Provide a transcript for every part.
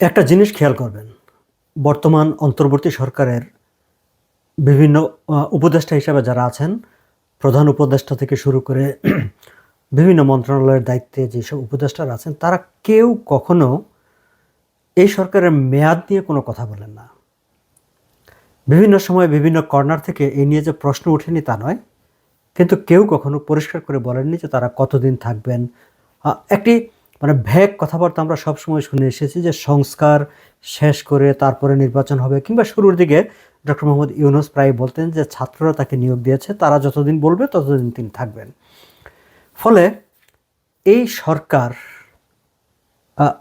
একটা জিনিস খেয়াল করবেন, বর্তমান অন্তর্বর্তী সরকারের বিভিন্ন উপদেষ্টা হিসাবে যারা আছেন, প্রধান উপদেষ্টা থেকে শুরু করে বিভিন্ন মন্ত্রণালয়ের দায়িত্বে যেসব উপদেষ্টারা আছেন, তারা কেউ কখনো এই সরকারের মেয়াদ নিয়ে কোনো কথা বলেন না। বিভিন্ন সময় বিভিন্ন কর্নার থেকে এই নিয়ে যে প্রশ্ন ওঠেনি তা নয়, কিন্তু কেউ কখনো পরিষ্কার করে বলেননি যে তারা কতদিন থাকবেন। একটি মানে ভ্যাগ কথাবার্তা আমরা সবসময় শুনে এসেছি যে সংস্কার শেষ করে তারপরে নির্বাচন হবে কিংবা শুরুর দিকে ডক্টর মোহাম্মদ ইউনুস প্রায় বলতেন যে ছাত্ররা তাকে নিয়োগ দিয়েছে, তারা যতদিন বলবে ততদিন তিনি থাকবেন। ফলে এই সরকার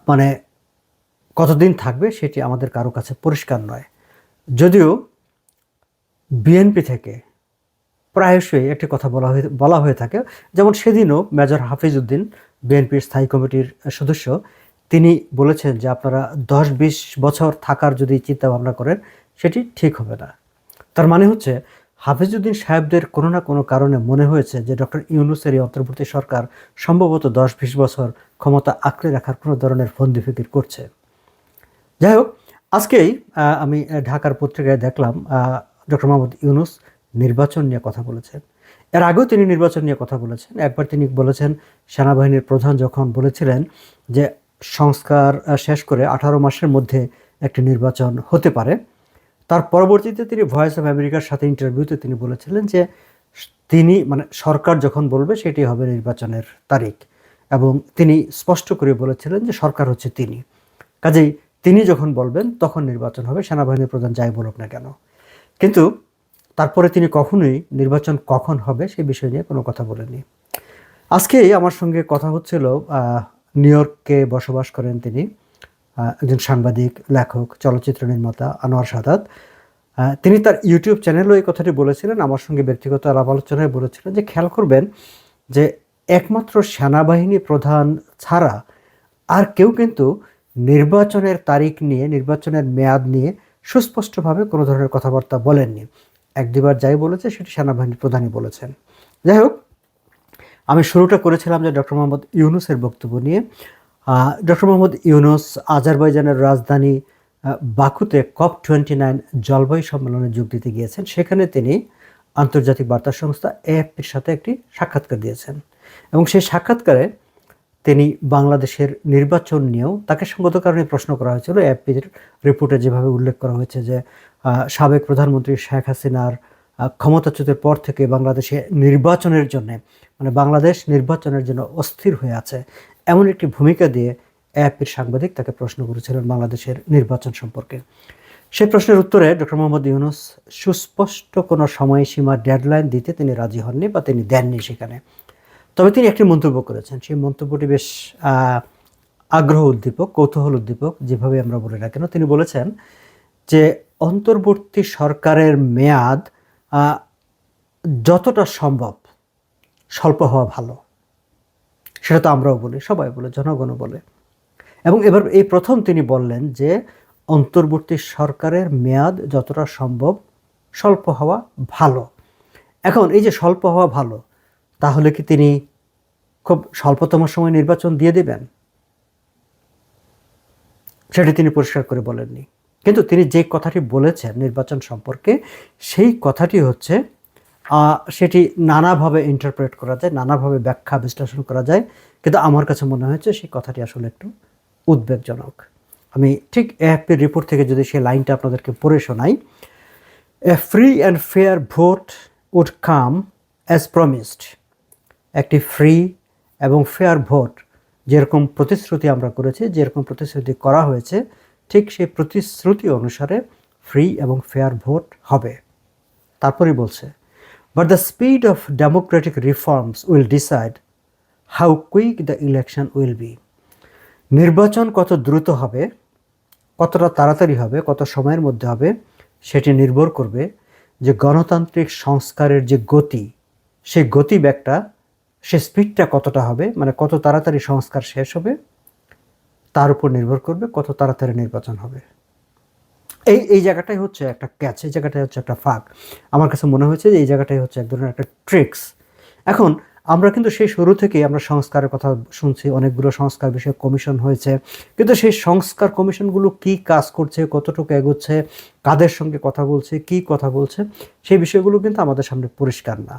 মানে কতদিন থাকবে সেটি আমাদের কারও কাছে পরিষ্কার নয়। যদিও বিএনপি থেকে প্রায়শই একটি কথা বলা হয়ে বলা হয়ে থাকে, যেমন সেদিনও মেজর হাফিজউদ্দিন বিএনপির স্থায়ী কমিটির সদস্য। তিনি বলেছেন যে আপনারা দশ বিশ বছর থাকার যদি চিন্তা ভাবনা করেন, সেটি ঠিক হবে না। তার মানে হচ্ছে হাফিজুদ্দিন সাহেবদের কোনো না কোনো কারণে মনে হয়েছে যে ডক্টর ইউনুসের অন্তর্বর্তী সরকার সম্ভবত দশ বিশ বছর ক্ষমতা আঁকড়ে রাখার কোনো ধরনের ফন্দি ফিকির করছে। যাই হোক, আজকেই আমি ঢাকার পত্রিকায় দেখলাম ডক্টর মোহাম্মদ ইউনুস নির্বাচন নিয়ে কথা বলেছেন। এর আগেও তিনি নির্বাচন নিয়ে কথা বলেছেন। একবার তিনি বলেছেন, সেনাবাহিনীর প্রধান যখন বলেছিলেন যে সংস্কার শেষ করে আঠারো মাসের মধ্যে একটি নির্বাচন হতে পারে, তার পরবর্তীতে তিনি ভয়েস অফ আমেরিকার সাথে ইন্টারভিউতে তিনি বলেছিলেন যে তিনি মানে সরকার যখন বলবে সেটি হবে নির্বাচনের তারিখ। এবং তিনি স্পষ্ট করে বলেছিলেন যে সরকার হচ্ছে তিনি। কাজেই তিনি যখন বলবেন, তখন নির্বাচন হবে, সেনাবাহিনীর প্রধান যাই বলুক না কেন। কিন্তু তারপরে তিনি কখনোই নির্বাচন কখন হবে সেই বিষয় নিয়ে কোনো কথা বলেননি। আজকেই আমার সঙ্গে কথা হচ্ছিল নিউ ইয়র্কে বসবাস করেন তিনি একজন সাংবাদিক, লেখক, চলচ্চিত্র নির্মাতা আনোয়ার সাদাত। তিনি তার ইউটিউব চ্যানেলেও এই কথাটি বলেছিলেন। আমার সঙ্গে ব্যক্তিগত আলাপ আলোচনায় বলেছিলেন যে, খেয়াল করবেন যে, একমাত্র সেনাবাহিনী প্রধান ছাড়া আর কেউ কিন্তু নির্বাচনের তারিখ নিয়ে, নির্বাচনের মেয়াদ নিয়ে সুস্পষ্টভাবে কোনো ধরনের কথাবার্তা বলেননি। এক দুবার যাই বলেছে, সেটি সেনাবাহিনীর প্রধানই বলেছেন। যাই হোক, আমি শুরুটা করেছিলাম যে ডক্টর মোহাম্মদ ইউনুসের বক্তব্য নিয়ে। ডক্টর মোহাম্মদ ইউনুস আজারবাইজানের রাজধানী বাকুতে কপ টোয়েন্টি নাইন জলবায়ু সম্মেলনে যোগ দিতে গিয়েছেন। সেখানে তিনি আন্তর্জাতিক বার্তা সংস্থা এএফপির সাথে একটি সাক্ষাৎকার দিয়েছেন। এবং সেই সাক্ষাৎকারে তিনি বাংলাদেশের নির্বাচন নিয়েও তাকে সঙ্গত কারণে প্রশ্ন করা হয়েছিল। এএফপির রিপোর্টে যেভাবে উল্লেখ করা হয়েছে যে সাবেক প্রধানমন্ত্রী শেখ হাসিনার ক্ষমতাচ্যুতের পর থেকে বাংলাদেশে নির্বাচনের জন্য মানে বাংলাদেশ নির্বাচনের জন্য অস্থির হয়ে আছে, এমন একটি ভূমিকা দিয়ে এএফপির সাংবাদিক তাকে প্রশ্ন করেছিলেন বাংলাদেশের নির্বাচন সম্পর্কে। সেই প্রশ্নের উত্তরে ডক্টর মোহাম্মদ ইউনুস, সুস্পষ্ট কোনো সময়সীমা ডেডলাইন দিতে তিনি রাজি হননি বা তিনি দেননি সেখানে। তবে তিনি একটি মন্তব্য করেছেন, সেই মন্তব্যটি বেশ আগ্রহ উদ্দীপক, কৌতূহল উদ্দীপক, যেভাবে আমরা বলি না কেন, তিনি বলেছেন যে অন্তর্বর্তী সরকারের মেয়াদ যতটা সম্ভব স্বল্প হওয়া ভালো। সেটা তো আমরাও বলি, সবাই বলে, জনগণও বলে। এবং এবার এই প্রথম তিনি বললেন যে, অন্তর্বর্তী সরকারের মেয়াদ যতটা সম্ভব স্বল্প হওয়া ভালো। এখন এই যে স্বল্প হওয়া ভালো, তাহলে কি তিনি খুব স্বল্পতম সময় নির্বাচন দিয়ে দেবেন? সেটি তিনি পরিষ্কার করে বলেননি। কিন্তু তিনি যে কথাটি বলেছেন নির্বাচন সম্পর্কে, সেই কথাটি হচ্ছে সেটি নানাভাবে ইন্টারপ্রেট করা যায়, নানাভাবে ব্যাখ্যা বিশ্লেষণ করা যায়, কিন্তু আমার কাছে মনে হয়েছে সেই কথাটি আসলে একটু উদ্বেগজনক। আমি ঠিক এএফপির রিপোর্ট থেকে যদি সেই লাইনটা আপনাদেরকে পড়ে শোনাই a free and fair vote would come as promised একটি ফ্রি এবং ফেয়ার ভোট যেরকম প্রতিশ্রুতি আমরা করেছি, যেরকম প্রতিশ্রুতি করা হয়েছে ঠিক সেই প্রতিশ্রুতি অনুসারে ফ্রি এবং ফেয়ার ভোট হবে। তারপরেই বলছে but the speed of democratic reforms will decide how quick the election will be নির্বাচন কত দ্রুত হবে, কতটা তাড়াতাড়ি হবে, কত সময়ের মধ্যে হবে, সেটি নির্ভর করবে যে গণতান্ত্রিক সংস্কারের যে গতি, সেই গতিবেগটা, সে স্পিডটা কতটা হবে মানে কত তাড়াতাড়ি সংস্কার শেষ হবে তার উপর নির্ভর করবে কত তাড়াতাড়ি নির্বাচন হবে। এই এই জায়গাটাই হচ্ছে একটা ক্যাচ এই জায়গাটাই হচ্ছে একটা ফাঁক। আমার কাছে মনে হয়েছে যে এই জায়গাটাই হচ্ছে এক ধরনের একটা ট্রিক্স এখন আমরা কিন্তু সেই শুরু থেকেই আমরা সংস্কারের কথা শুনছি, অনেকগুলো সংস্কার বিষয়ক কমিশন হয়েছে। কিন্তু সেই সংস্কার কমিশনগুলো কি কাজ করছে, কতটুকু এগোচ্ছে, কাদের সঙ্গে কথা বলছে, কি কথা বলছে, সেই বিষয়গুলো কিন্তু আমাদের সামনে পরিষ্কার না।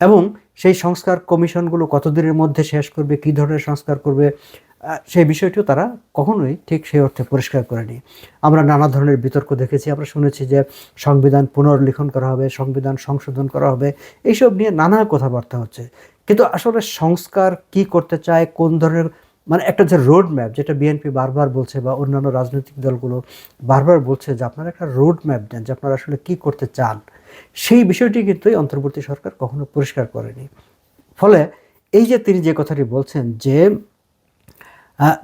এবং সেই সংস্কার কমিশনগুলো কতদিনের মধ্যে শেষ করবে, কী ধরনের সংস্কার করবে সেই বিষয়টিও তারা কখনোই ঠিক সেই অর্থে পরিষ্কার করেনি। আমরা নানা ধরনের বিতর্ক দেখেছি, আমরা শুনেছি যে সংবিধান পুনর্লিখন করা হবে, সংবিধান সংশোধন করা হবে, এইসব নিয়ে নানা কথাবার্তা হচ্ছে। কিন্তু আসলে সংস্কার কি করতে চায়, কোন ধরনের মানে একটা যে রোড ম্যাপ যেটা বিএনপি বারবার বলছে বা অন্যান্য রাজনৈতিক দলগুলো বারবার বলছে যে আপনারা একটা রোড ম্যাপ দেন, যে আপনারা আসলে কি করতে চান, সেই বিষয়টি কিন্তু অন্তর্বর্তী সরকার কখনো পরিষ্কার করেনি। ফলে এই যে তিনি যে কথাটি বলছেন যে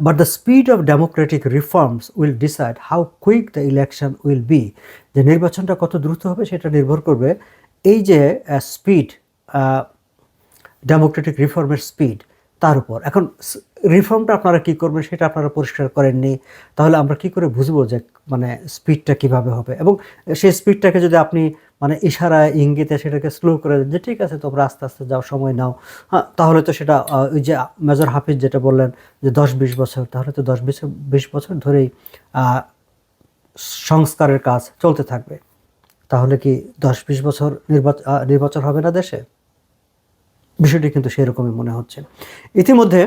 but the speed of democratic reforms will decide how quick the election will be যে নির্বাচনটা কত দ্রুত হবে সেটা নির্ভর করবে এই যে স্পিড ডেমোক্রেটিক রিফর্মের স্পিড তার উপর। এখন রিফর্মটা আপনারা কি করবেন সেটা আপনারা পরিষ্কার করেননি, তাহলে আমরা কি করে বুঝব যে মানে স্পিডটা কীভাবে হবে? এবং সেই স্পিডটাকে যদি আপনি মানে ইশারায় ইঙ্গিতে সেটাকে স্লো করে দেন, যে ঠিক আছে তোমরা আস্তে আস্তে যাও, সময় নাও হ্যাঁ তাহলে তো সেটা ওই যে মেজর হাফিজ যেটা বললেন যে দশ বিশ বছর, তাহলে তো দশ বিশ বিশ বছর ধরেই সংস্কারের কাজ চলতে থাকবে। তাহলে কি দশ বিশ বছর নির্বাচন নির্বাচন হবে না দেশে? বিষয়টি কিন্তু সেরকমই মনে হচ্ছে। ইতিমধ্যে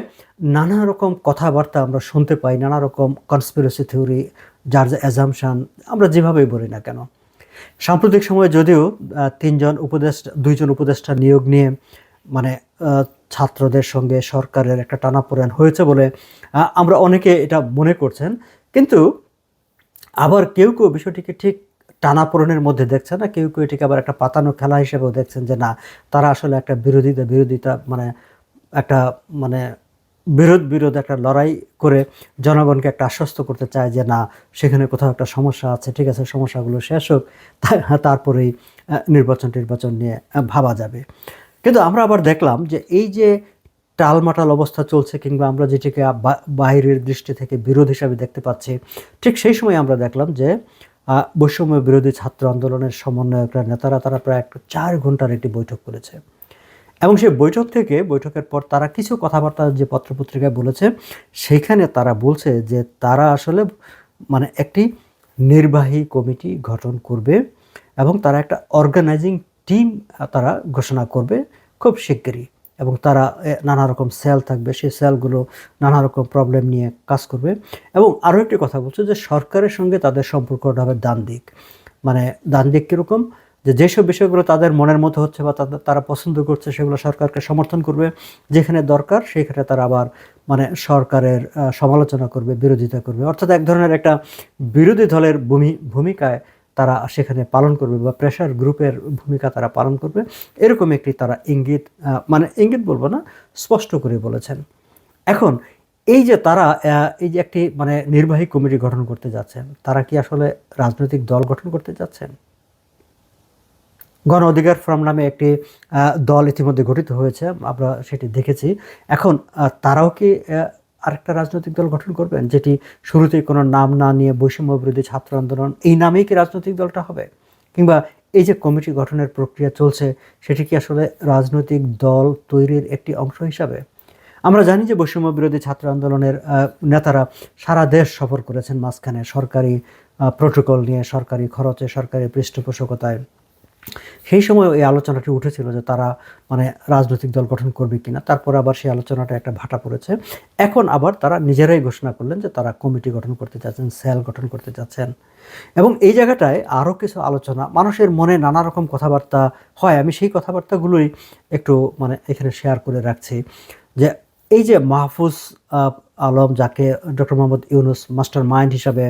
নানা রকম কথাবার্তা আমরা শুনতে পাই, নানা রকম কনস্পিরেসি থিওরি যার যা অ্যাজামশান আমরা যেভাবেই বলি না কেন। সাম্প্রতিক সময়ে যদিও তিনজন উপদেষ্টা, দুইজন উপদেষ্টা নিয়োগ নিয়ে মানে ছাত্রদের সঙ্গে সরকারের একটা টানাপোড়েন হয়েছে বলে আমরা অনেকে এটা মনে করছেন। কিন্তু আবার কেউ কেউ বিষয়টিকে ঠিক টানাপোড়েনের মধ্যে দেখছে না? কেউ কেউ এটিকে আবার একটা পাতানো খেলা হিসেবেও দেখছেন যে না, তারা আসলে একটা বিরোধিতা বিরোধিতা মানে একটা মানে বিরোধ বিরোধ একটা লড়াই করে জনগণকে একটা আশ্বস্ত করতে চায় যে না, সেখানে কোথাও একটা সমস্যা আছে, ঠিক আছে, সমস্যাগুলো শেষ হোক তারপরেই নির্বাচন টির্বাচন নিয়ে ভাবা যাবে। কিন্তু আমরা আবার দেখলাম যে এই যে টালমাটাল অবস্থা চলছে কিংবা আমরা যেটিকে বাইরের দৃষ্টি থেকে বিরোধ হিসাবে দেখতে পাচ্ছি, ঠিক সেই সময় আমরা দেখলাম যে বৈষম্য বিরোধী ছাত্র আন্দোলনের সমন্বয়করা নেতারা তারা প্রায় একটা চার ঘণ্টার একটি বৈঠক করেছে। এবং সেই বৈঠক থেকে, বৈঠকের পর তারা কিছু কথাবার্তা যে পত্রপত্রিকায় বলেছে, সেইখানে তারা বলছে যে তারা আসলে মানে একটি নির্বাহী কমিটি গঠন করবে এবং তারা একটা অর্গানাইজিং টিম তারা ঘোষণা করবে খুব শিগগিরই। এবং তারা নানা রকম সেল থাকবে, সেই সেলগুলো নানা রকম প্রবলেম নিয়ে কাজ করবে। এবং আরও একটি কথা বলছে যে সরকারের সঙ্গে তাদের সম্পর্কটা হবে ডান দিক। মানে ডান দিক কীরকম? যে যেসব বিষয়গুলো তাদের মনের মতো হচ্ছে বা তারা পছন্দ করছে সেগুলো সরকারকে সমর্থন করবে। যেখানে দরকার সেখানে তারা আবার মানে সরকারের সমালোচনা করবে, বিরোধিতা করবে। অর্থাৎ এক ধরনের একটা বিরোধী দলের ভূমি, ভূমিকায় তারা সেখানে পালন করবে বা প্রেশার গ্রুপের ভূমিকা তারা পালন করবে। এরকম একটি তারা ইঙ্গিত মানে ইঙ্গিত বলব না, স্পষ্ট করে বলেছেন। এখন এই যে তারা এই যে একটি মানে নির্বাহী কমিটি গঠন করতে যাচ্ছেন, তারা কি আসলে রাজনৈতিক দল গঠন করতে যাচ্ছেন? গণ অধিকার ফোরাম নামে একটি দল ইতিমধ্যে গঠিত হয়েছে, আমরা সেটি দেখেছি। এখন তারাও কি আরেকটা রাজনৈতিক দল গঠন করবেন, যেটি শুরুতেই কোনো নাম না নিয়ে বৈষম্য বিরোধী ছাত্র আন্দোলন, এই নামেই কি রাজনৈতিক দলটা হবে? কিংবা এই যে কমিটি গঠনের প্রক্রিয়া চলছে, সেটি কি আসলে রাজনৈতিক দল তৈরির একটি অংশ হিসাবে? আমরা জানি যে বৈষম্য বিরোধী ছাত্র আন্দোলনের নেতারা সারা দেশ সফর করেছেন মাঝখানে সরকারি প্রোটোকল নিয়ে, সরকারি খরচে, সরকারি পৃষ্ঠপোষকতায়। সেই সময় এই আলোচনাটি উঠেছিল যে তারা মানে রাজনৈতিক দল গঠন করবে কিনা। তারপর আবার সেই আলোচনাটা একটা ভাটা পড়েছে। এখন আবার তারা নিজেরাই ঘোষণা করলেন যে তারা কমিটি গঠন করতে চাচ্ছেন সেল গঠন করতে চাচ্ছেন এবং এই জায়গাটায় আরও কিছু আলোচনা, মানুষের মনে নানা রকম কথাবার্তা হয়। আমি সেই কথাবার্তাগুলোই একটু মানে এখানে শেয়ার করে রাখছি যে এই যে মাহফুজ আলম যাকে doctor Mohammad Yunus mastermind হিসাবে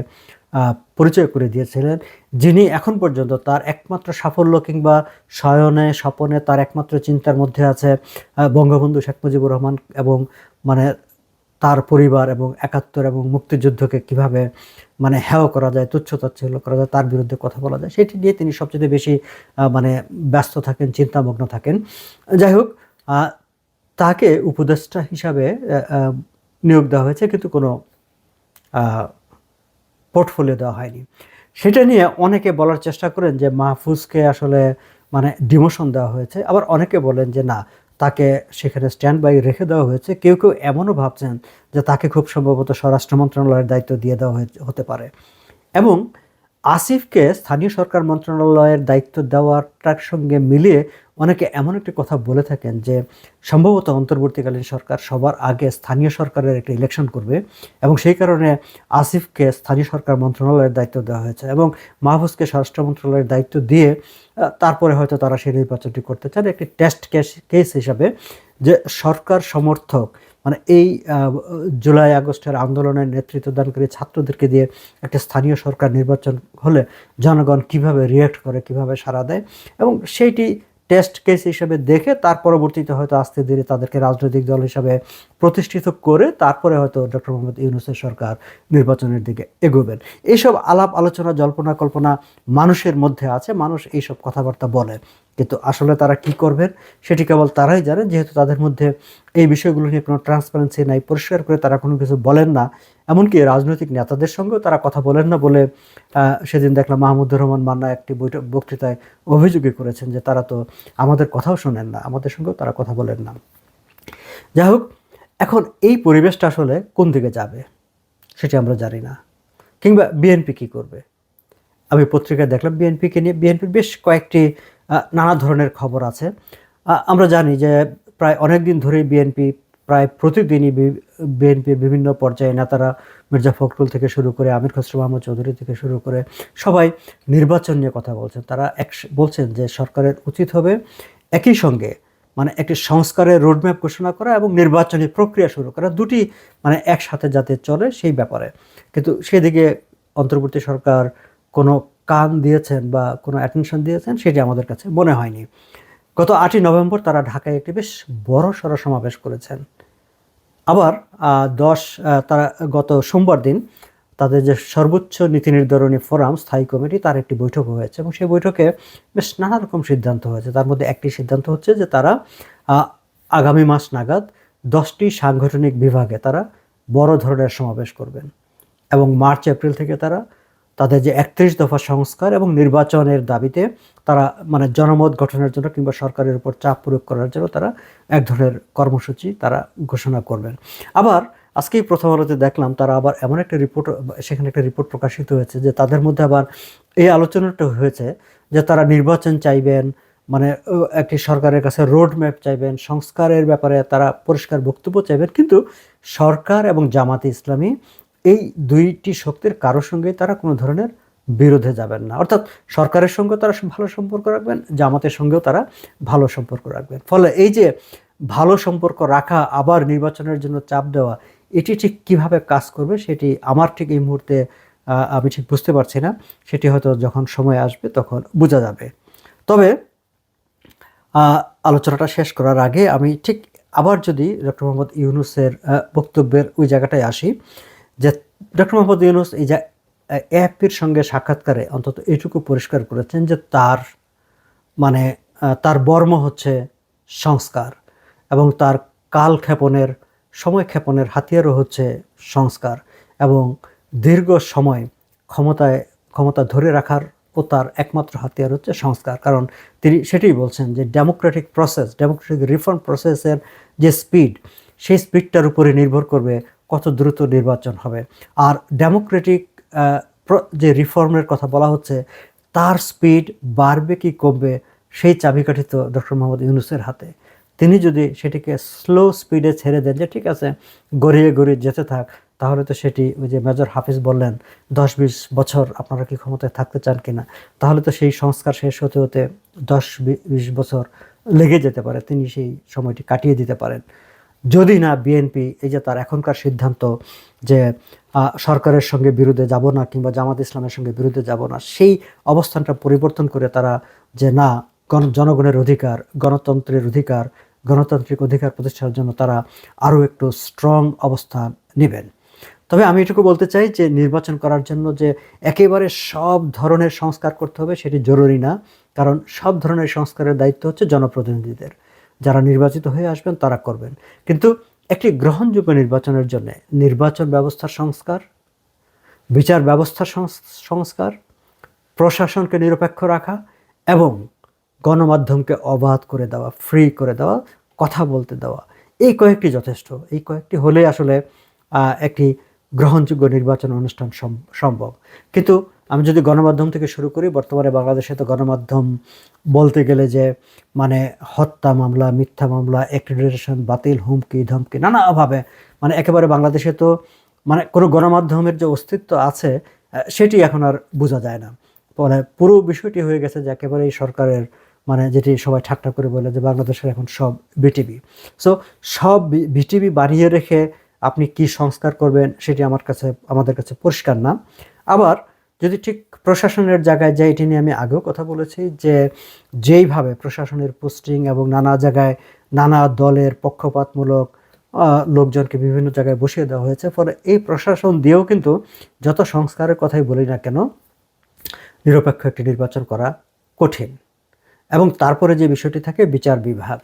পরিচয় করে দিয়েছিলেন, যিনি এখন পর্যন্ত তার একমাত্র সাফল্য কিংবা শয়নে, স্বপনে তার একমাত্র চিন্তার মধ্যে আছে বঙ্গবন্ধু শেখ মুজিবুর রহমান এবং মানে তার পরিবার এবং একাত্তর এবং মুক্তিযুদ্ধকে কীভাবে মানে হেয় করা যায়, তুচ্ছ তাচ্ছিল্য করা যায়, তার বিরুদ্ধে কথা বলা যায়, সেটি নিয়ে তিনি সবচেয়ে বেশি মানে ব্যস্ত থাকেন, চিন্তামগ্ন থাকেন। যাই হোক তাকে উপদেষ্টা হিসাবে নিয়োগ দেওয়া হয়েছে, কিন্তু কোনো পোর্টফোলিও দেওয়া হয়নি। সেটা নিয়ে অনেকে বলার চেষ্টা করেন যে মাহফুজকে আসলে মানে ডিমোশন দেওয়া হয়েছে। আবার অনেকে বলেন যে না, তাকে সেখানে স্ট্যান্ড বাই রেখে দেওয়া হয়েছে। কেউ কেউ এমনও ভাবছেন যে তাকে খুব সম্ভবত স্বরাষ্ট্র মন্ত্রণালয়ের দায়িত্ব দিয়ে দেওয়া হতে পারে। এবং আসিফকে স্থানীয় সরকার মন্ত্রণালয়ের দায়িত্ব দেওয়াটার সঙ্গে মিলিয়ে অনেকে এমন একটি কথা বলে থাকেন যে সম্ভবত অন্তর্বর্তীকালীন সরকার সবার আগে স্থানীয় সরকারের একটি ইলেকশন করবে এবং সেই কারণে আসিফকে স্থানীয় সরকার মন্ত্রণালয়ের দায়িত্ব দেওয়া হয়েছে এবং মাহফুজকে স্বরাষ্ট্র মন্ত্রণালয়ের দায়িত্ব দিয়ে তারপরে হয়তো তারা সেই নির্বাচনটি করতে চান। একটি টেস্ট কেস কেস হিসাবে যে সরকার সমর্থক মানে এই জুলাই আগস্টের আন্দোলনের নেতৃত্ব দানকারী ছাত্রদেরকে দিয়ে একটা স্থানীয় সরকার নির্বাচন হলে জনগণ কীভাবে রিয়েক্ট করে, কীভাবে সাড়া দেয় এবং সেইটি টেস্ট কেস হিসেবে দেখে তার পরবর্তীতে হয়তো আস্তে ধীরে তাদেরকে রাজনৈতিক দল হিসাবে প্রতিষ্ঠিত করে তারপরে হয়তো ডক্টর মোহাম্মদ ইউনুসের সরকার নির্বাচনের দিকে এগোবেন। এইসব আলাপ আলোচনা, জল্পনা কল্পনা মানুষের মধ্যে আছে। মানুষ এইসব কথাবার্তা বলে। কিন্তু আসলে তারা কি করবেন, সেটি কেবল তারাই জানেন, যেহেতু তাদের মধ্যে এই বিষয়গুলো নিয়ে কোনো ট্রান্সপারেন্সি নাই, পরিষ্কার করে তারা কোনো কিছু বলেন না। এমনকি রাজনৈতিক নেতাদের সঙ্গেও তারা কথা বলেন না বলে সেদিন দেখলাম মাহমুদুর রহমান মান্না একটি বৈঠক, বক্তৃতায় অভিযোগই করেছেন যে তারা তো আমাদের কথাও শোনেন না, আমাদের সঙ্গেও তারা কথা বলেন না। যাই হোক, এখন এই পরিবেশটা আসলে কোন দিকে যাবে, সেটি আমরা জানি না। কিংবা বিএনপি কী করবে? আমি পত্রিকায় দেখলাম বিএনপিকে নিয়ে, বিএনপির বেশ কয়েকটি নানা ধরনের খবর আছে। আমরা জানি যে প্রায় অনেক দিন ধরেই বিএনপি প্রায় প্রতিদিনই বিএনপির বিভিন্ন পর্যায়ে নেতারা মির্জা ফখরুল থেকে শুরু করে আমির খসরু মাহমুদ চৌধুরী থেকে শুরু করে সবাই নির্বাচন নিয়ে কথা বলছেন। তারা এক বলছেন যে সরকারের উচিত হবে একই সঙ্গে মানে একটি সংস্কারের রোডম্যাপ ঘোষণা করা এবং নির্বাচনী প্রক্রিয়া শুরু করা। দুটি মানে একসাথে যাতে চলে সেই ব্যাপারে। কিন্তু সেদিকে অন্তর্বর্তী সরকার কোনো কান দিয়েছেন বা কোনো অ্যাটেনশন দিয়েছেন সেটি আমাদের কাছে মনে হয়নি। গত আটই নভেম্বর তারা ঢাকায় একটি বেশ বড় সড়ো সমাবেশ করেছেন। আবার দশ তারা গত সোমবার দিন তাদের যে সর্বোচ্চ নীতি নির্ধারণী ফোরাম, স্থায়ী কমিটি, তার একটি বৈঠক হয়েছে এবং সেই বৈঠকে বেশ নানা রকম সিদ্ধান্ত হয়েছে। তার মধ্যে একটি সিদ্ধান্ত হচ্ছে যে তারা আগামী মাস নাগাদ দশটি সাংগঠনিক বিভাগে তারা বড় ধরনের সমাবেশ করবেন এবং মার্চ, এপ্রিল থেকে তারা তাদের যে একত্রিশ দফা সংস্কার এবং নির্বাচনের দাবিতে তারা মানে জনমত গঠনের জন্য কিংবা সরকারের উপর চাপ প্রয়োগ করার জন্য তারা এক ধরনের কর্মসূচি তারা ঘোষণা করবেন। আবার আজকেই প্রথম আলোতে দেখলাম তারা আবার এমন একটা রিপোর্ট, সেখানে একটা রিপোর্ট প্রকাশিত হয়েছে যে তাদের মধ্যে আবার এই আলোচনাটা হয়েছে যে তারা নির্বাচন চাইবেন মানে একটি সরকারের কাছে রোড ম্যাপ চাইবেন, সংস্কারের ব্যাপারে তারা পরিষ্কার বক্তব্য চাইবেন। কিন্তু সরকার এবং জামাতে ইসলামী এই দুইটি শক্তির কারোর সঙ্গে তারা কোনো ধরনের বিরোধে যাবেন না। অর্থাৎ সরকারের সঙ্গেও তারা ভালো সম্পর্ক রাখবেন, জামাতের সঙ্গেও তারা ভালো সম্পর্ক রাখবেন। ফলে এই যে ভালো সম্পর্ক রাখা, আবার নির্বাচনের জন্য চাপ দেওয়া, এটি ঠিক কীভাবে কাজ করবে সেটি আমার ঠিক এই মুহূর্তে আমি ঠিক বুঝতে পারছি না। সেটি হয়তো যখন সময় আসবে তখন বোঝা যাবে। তবে আলোচনাটা শেষ করার আগে আমি ঠিক আবার যদি ডক্টর মোহাম্মদ ইউনুসের বক্তব্যের ওই জায়গাটায় আসি। যে ডক্টর মোহাম্মদ ইউনুস এই যে অ্যাপির সঙ্গে সাক্ষাৎকারে অন্তত এটুকু পরিষ্কার করেছেন যে তার মানে তার বর্ম হচ্ছে সংস্কার এবং তার কাল ক্ষেপণের, সময় ক্ষেপণের হাতিয়ারও হচ্ছে সংস্কার এবং দীর্ঘ সময় ক্ষমতায়, ক্ষমতা ধরে রাখার ও তার একমাত্র হাতিয়ার হচ্ছে সংস্কার। কারণ তিনি সেটাই বলছেন যে ডেমোক্রেটিক প্রসেস, ডেমোক্রেটিক রিফর্ম প্রসেসের যে স্পিড, সেই স্পিডটার উপরে নির্ভর করবে কত দ্রুত নির্বাচন হবে। আর ডেমোক্রেটিক যে রিফর্মের কথা বলা হচ্ছে, তার স্পিড বাড়বে কি কমবে সেই চাবিকাঠি তো ডক্টর মোহাম্মদ ইউনুসের হাতে। তিনি যদি সেটিকে স্লো স্পিডে ছেড়ে দেন যে, ঠিক আছে, গড়িয়ে গড়িয়ে যেতে থাক, তাহলে তো সেটি ওই যে মেজর হাফিজ বললেন দশ বিশ বছর আপনারা কি ক্ষমতায় থাকতে চান কিনা তাহলে তো সেই সংস্কার শেষ হতে হতে দশ বিশ বছর লেগে যেতে পারে। তিনি সেই সময়টি কাটিয়ে দিতে পারেন। যদি না বিএনপি এই যে তার এখনকার সিদ্ধান্ত যে সরকারের সঙ্গে বিরুদ্ধে যাব না কিংবা জামাত ইসলামের সঙ্গে বিরুদ্ধে যাব না, সেই অবস্থানটা পরিবর্তন করে তারা যে না, গণ, জনগণের অধিকার, গণতন্ত্রের অধিকার, গণতান্ত্রিক অধিকার প্রতিষ্ঠার জন্য তারা আরও একটু স্ট্রং অবস্থান নেবেন। তবে আমি এটুকু বলতে চাই যে, নির্বাচন করার জন্য যে একেবারে সব ধরনের সংস্কার করতে হবে সেটি জরুরি না, কারণ সব ধরনের সংস্কারের দায়িত্ব হচ্ছে জনপ্রতিনিধিদের। যারা নির্বাচিত হয়ে আসবেন তারা করবেন। কিন্তু একটি গ্রহণযোগ্য নির্বাচনের জন্য নির্বাচন ব্যবস্থার সংস্কার, বিচার ব্যবস্থার সংস- সংস্কার, প্রশাসনকে নিরপেক্ষ রাখা এবং গণমাধ্যমকে অবাধ করে দেওয়া ফ্রি করে দেওয়া, কথা বলতে দেওয়া, এই কয়েকটি যথেষ্ট। এই কয়েকটি হলে আসলে একটি গ্রহণযোগ্য নির্বাচন অনুষ্ঠান সম্ভব। কিন্তু আমি যদি গণমাধ্যম থেকে শুরু করি, বর্তমানে বাংলাদেশে তো গণমাধ্যম বলতে গেলে যে মানে হত্যা মামলা, মিথ্যা মামলা অ্যাক্রিডিটেশন বাতিল, হুমকি, ধমকি নানাভাবে মানে একেবারে বাংলাদেশে তো মানে কোনো গণমাধ্যমের যে অস্তিত্ব আছে সেটি এখন আর বোঝা যায় না। ফলে পুরো বিষয়টি হয়ে গেছে যে একেবারে এই সরকারের মানে যেটি সবাই ঠাট্টা করে বলে যে বাংলাদেশের এখন সব বিটিভি। সো সব বিটিভি বাড়িয়ে রেখে আপনি কি সংস্কার করবেন, সেটি আমার কাছে, আমাদের কাছে পরিষ্কার না। আবার যদি ঠিক প্রশাসনের জায়গায় যাই, এটি নিয়ে আমি আগেও কথা বলেছি যে যেইভাবে প্রশাসনের পোস্টিং এবং নানা জায়গায় নানা দলের পক্ষপাতমূলক লোকজনকে বিভিন্ন জায়গায় বসিয়ে দেওয়া হয়েছে, ফলে এই প্রশাসন দিয়েও কিন্তু যত সংস্কারের কথাই বলি না কেন, নিরপেক্ষ একটি নির্বাচন করা কঠিন। এবং তারপরে যে বিষয়টি থাকে, বিচার বিভাগ।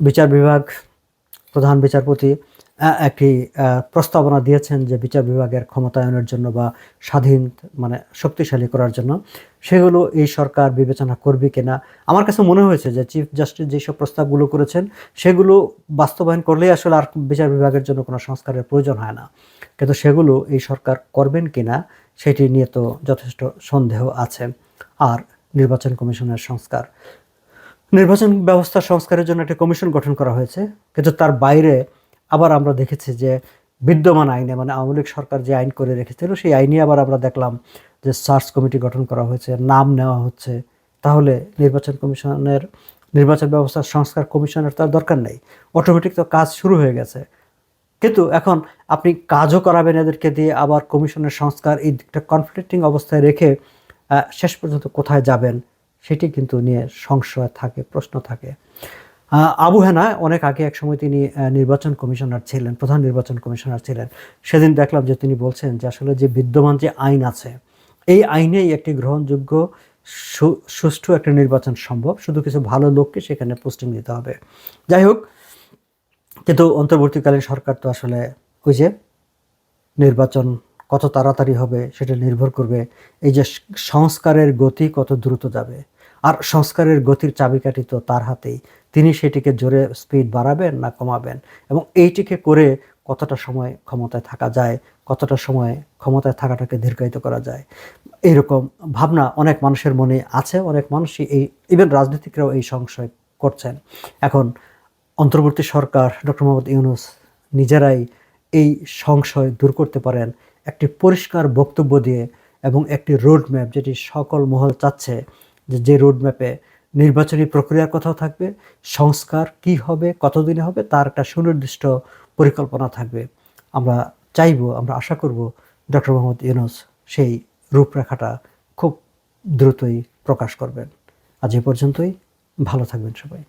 বিচার বিভাগ, প্রধান বিচারপতি একটি প্রস্তাবনা দিয়েছেন যে বিচার বিভাগের ক্ষমতায়নের জন্য বা স্বাধীন মানে শক্তিশালী করার জন্য। সেগুলো এই সরকার বিবেচনা করবে কিনা? আমার কাছে মনে হয়েছে যে চিফ জাস্টিস যেসব প্রস্তাবগুলো করেছেন, সেগুলো বাস্তবায়ন করলেই আসলে আর বিচার বিভাগের জন্য কোনো সংস্কারের প্রয়োজন হয় না। কিন্তু সেগুলো এই সরকার করবেন কিনা, সেটি নিয়ে তো যথেষ্ট সন্দেহ আছে। আর নির্বাচন কমিশনের সংস্কার, নির্বাচন ব্যবস্থা সংস্কারের জন্য একটি কমিশন গঠন করা হয়েছে। কিন্তু তার বাইরে আবার আমরা দেখেছি যে বিদ্যমান আইনে মানে আওয়ামী লীগ সরকার যে আইন করে রেখেছিল, সেই আইনে আবার আমরা দেখলাম যে সার্চ কমিটি গঠন করা হয়েছে, নাম নেওয়া হচ্ছে। তাহলে নির্বাচন কমিশনের, নির্বাচন ব্যবস্থার সংস্কার কমিশনের তার দরকার নেই। অটোমেটিক তো কাজ শুরু হয়ে গেছে। কিন্তু এখন আপনি কাজও করাবেন এদেরকে দিয়ে, আবার কমিশনের সংস্কার এই দিকটা কনফ্লিক্টিং অবস্থায় রেখে শেষ পর্যন্ত কোথায় যাবেন, সেটি কিন্তু নিয়ে সংশয় থাকে, প্রশ্ন থাকে। আবু হেনা অনেক আগে এক সময় তিনি নির্বাচন কমিশনার ছিলেন, প্রধান নির্বাচন কমিশনার ছিলেন। সেদিন দেখলাম যে তিনি বলছেন যে আসলে যে বিদ্যমান যে আইন আছে, এই আইনেই একটি গ্রহণযোগ্য সুষ্ঠু একটা নির্বাচন সম্ভব। শুধু কিছু ভালো লোককে সেখানে পোস্টিং দিতে হবে। যাই হোক, কিন্তু অন্তর্বর্তীকালীন সরকার তো আসলে ওই যে নির্বাচন কত তাড়াতাড়ি হবে সেটা নির্ভর করবে। এই যে সংস্কারের গতি কত দ্রুত যাবে। আর সংস্কারের গতির চাবিকাঠি তো তার হাতেই। তিনি সেটিকে জোরে স্পিড বাড়াবেন না কমাবেন? এবং এইটিকে করে কতটা সময় ক্ষমতায় থাকা যায়? কতটা সময় ক্ষমতায় থাকাটাকে দীর্ঘায়িত করা যায়? এরকম ভাবনা অনেক মানুষের মনে আছে, অনেক মানুষই এই ইভেন রাজনীতিকরাও এই সংশয় করছেন। এখন অন্তর্বর্তী সরকার, ডক্টর মোহাম্মদ ইউনুস নিজেরাই এই সংশয় দূর করতে পারেন। একটি পরিষ্কার বক্তব্য দিয়ে এবং একটি রোড ম্যাপ যেটি সকল মহল চাচ্ছে যে যে রোড ম্যাপে নির্বাচনী প্রক্রিয়ার কথাও থাকবে, সংস্কার কি হবে, কতদিনে হবে, তার একটা সুনির্দিষ্ট পরিকল্পনা থাকবে। আমরা চাইব, আমরা আশা করব ডক্টর মোহাম্মদ ইউনুস সেই রূপরেখাটা খুব দ্রুতই প্রকাশ করবেন। আজ এ পর্যন্তই, ভালো থাকবেন সবাই।